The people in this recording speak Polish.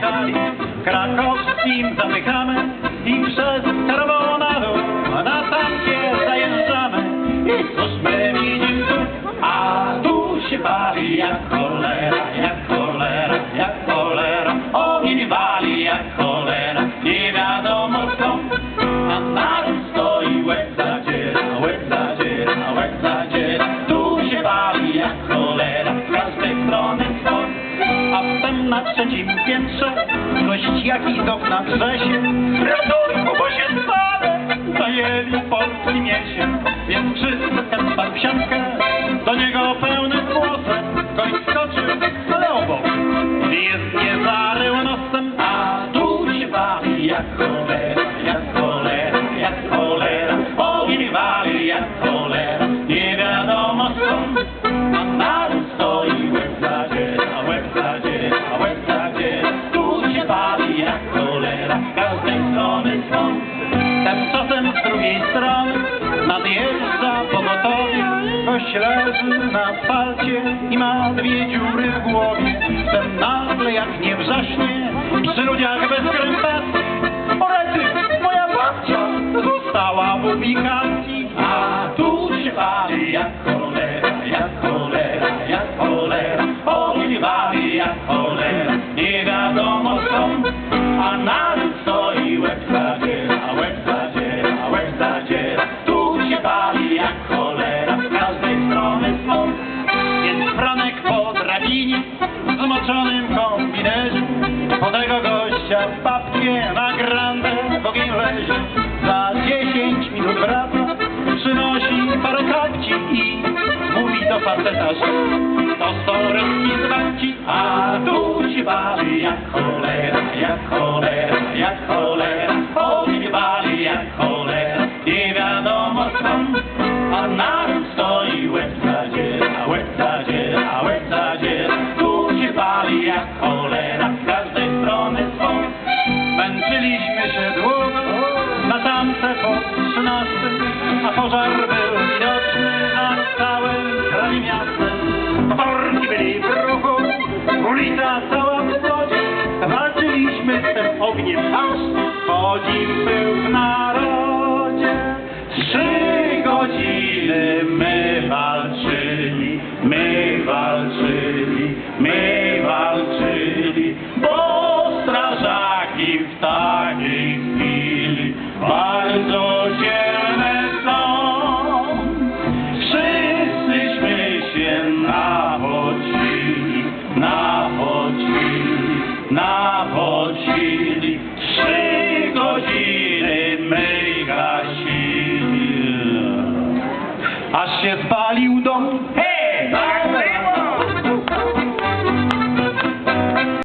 jechali krakowskim zamykamy i przez Tarwonaru na tankie zajeżdżamy. I cóż my widzimy tu? A tu się bawi jak cholera, jak piętrze, gość jakiś z okna drze się. Ratunku, bo się spalę! Zajęli polski cholera, z każdej strony skąd. Tymczasem z drugiej strony nadjeżdża pogotowie. Gość leży na asfalcie i ma dwie dziury w głowie. Ten nagle jak nie wrzaśnie przy ludziach bez krętacji. Orety, moja babcia została w ubikacji. A tu się wali jak cholera, jak cholera, jak cholera. Ogień wali jak cholera, nie wiadomo skąd. A naród stoi łeb zadziera, łeb zadziera, łeb zadziera. Tu się pali jak cholera, z każdej strony stąd. Więc Franek po drabinie, w zmoczonym kombinezie, po tego gościa w papkie na grandę w ogień lezie. Za dziesięć minut wraca, przynosi parę kapci i mówi do faceta, to są z babci, a tu się bawi jak cholera, jak cholera, jak cholera, ogień wali jak cholera, nie wiadomo skąd, a naród stoi łeb zadziera, łeb zadziera, łeb zadziera, się pali jak cholera, z każdej strony swąd. Męczyliśmy się długo na tamte po trzynastym, a pożar podziw był w narodzie. Trzy godziny my walczyli, my walczyli, my walczyli, bo strażaki w takiej chwili bardzo dzielne są. Wszyscyśmy się nawodźili, nawodźili, nawodźili. Się spalił dom. Hej! Tak!